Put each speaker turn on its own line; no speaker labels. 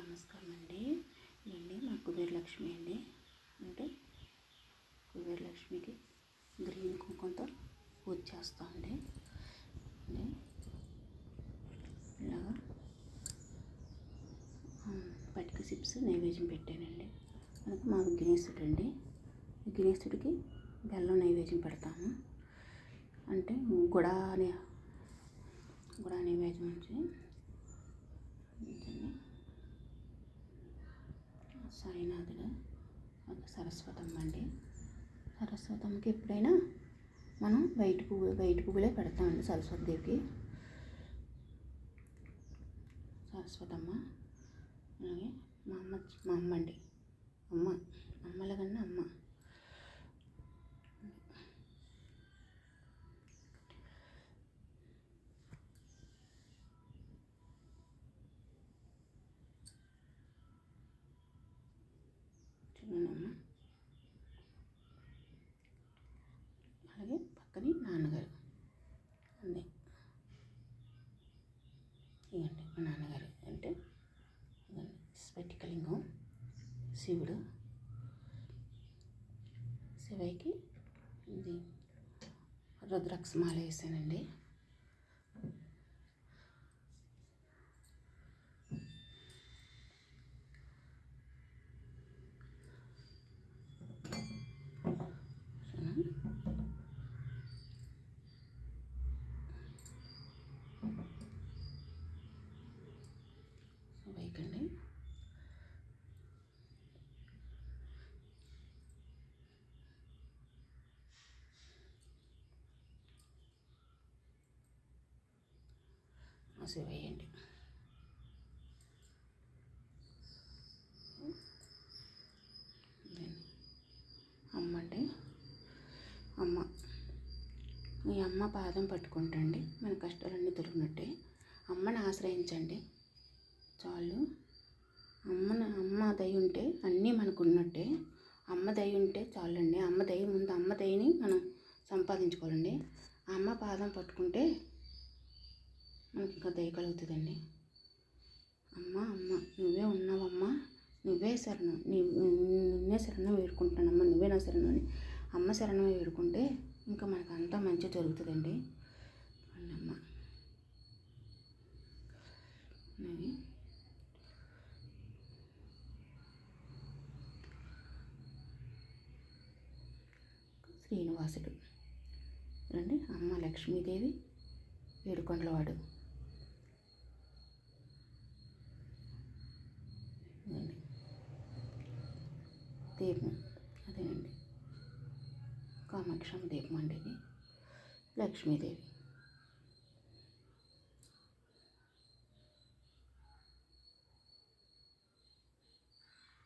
నమస్కారం అండి నేను మా కుబేరలక్ష్మి అండి. అంటే కుబేరలక్ష్మికి గ్రీన్ కుంకుమతో పూజ చేస్తామండి అండి. ఇలాగా పటిక చిప్స్ నైవేద్యం పెట్టానండి. మనకు మా విఘ్నేశ్వరుడు అండి విఘ్నేశ్వరుడికి బెల్లం నైవేద్యం పెడతాము. అంటే గుడా అనే గుడా నైవేద్యం నుంచి సాయినాథుడు ఒక సరస్వతమ్మ అండి. సరస్వతమ్మకి ఎప్పుడైనా మనం వైట్ పువ్వు వైట్ పువ్వులే పెడతామండి సరస్వతి దేవికి సరస్వతమ్మ అలాగే మా అమ్మ మా అమ్మ అండి అమ్మ అమ్మల కన్నా అమ్మ చూడండి అమ్మ అలాగే పక్కనే నాన్నగారు. అండి ఇవ్వండి మా నాన్నగారు అంటే స్ఫటికలింగం శివుడు. శివయ్యకి ఇది రుద్రాక్ష మాల వేసానండి. చేయకండి అండి మా శివయ్య అమ్మ అండి అమ్మ. మీ అమ్మ పాదం పట్టుకుంటండి. మన కష్టాలన్నీ తొలగినట్టే. అమ్మని ఆశ్రయించండి. చాలు. అమ్మన అమ్మ దయ ఉంటే అన్నీ మనకు ఉన్నట్టే అమ్మ దయ ఉంటే చాలండి. అమ్మ దయ ముందు అమ్మ దయని మనం సంపాదించుకోవాలండి. అమ్మ పాదం పట్టుకుంటే మనకి ఇంకా దయ కలుగుతుందండి. అమ్మ అమ్మ నువ్వే ఉన్నావమ్మా. నువ్వే శరణం. నీ నిన్నే శరణం వేడుకుంటానమ్మా నువ్వే నా శరణం అని. అమ్మ శరణం వేడుకుంటే ఇంకా మనకు అంతా మంచి జరుగుతుందండి అవును అమ్మ అది శ్రీనివాసుడు రండి అమ్మ లక్ష్మీదేవి ఏడుకొండలవాడు. దీపం అదేనండి. కామాక్షమ్మ దీపం అండి ఇది. లక్ష్మీదేవి.